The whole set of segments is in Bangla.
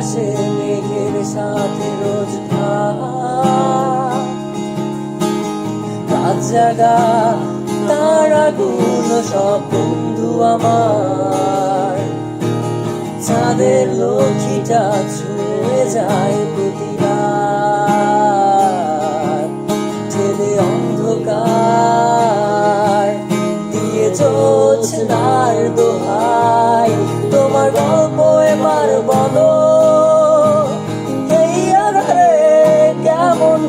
খাই রাত জাগা, তারা সব বন্ধু আমার। চাঁদের লক্ষ্মীটা ছুঁয়ে যায় প্রতি রাত ঠেলে অন্ধকার, দিয়ে চলছে নার দোহাই।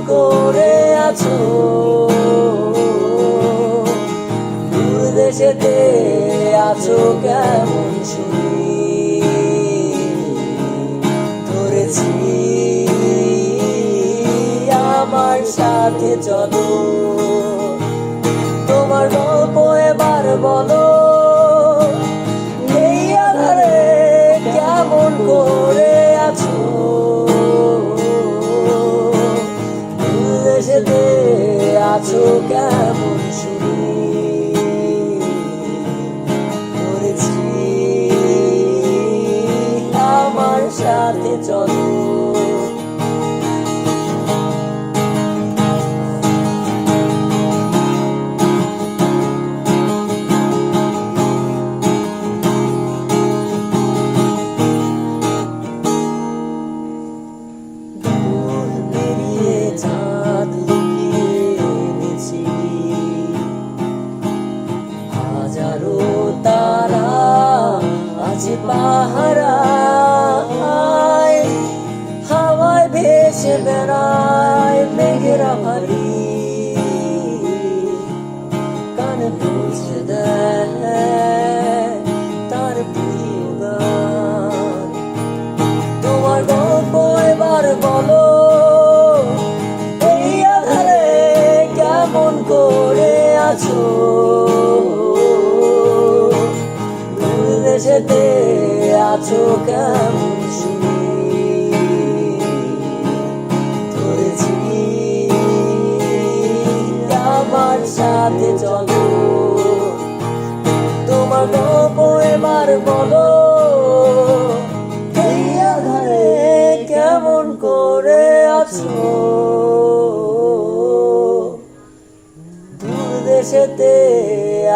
করে আছো? দূর দেশেতে আছো কেমন শুনি ধরেছি আমার সাথে চলো দেশেতে আছো কেমন শুনি? করেছি আমার সাথে চলো। পাহারায় হাওয়ায় ভেসে বেড়ায় মেঘেরা ভারী কান পৌঁছে তার তোমার গল্প এবার বলো, এই কেমন করে আছো? আছো কেমন শুনি আমার সাথে চলো। তোমার বলো। কেমন করে আছো?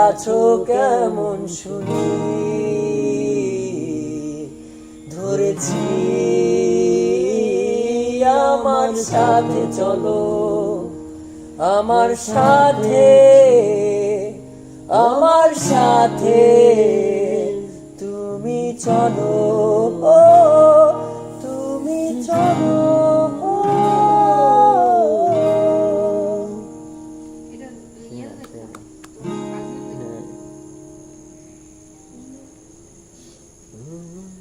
আছো কেমন শুনি? ধরেছি আমার সাথে চলো। আমার সাথে আমার সাথে তুমি চলো। তুমি চলো। হুম।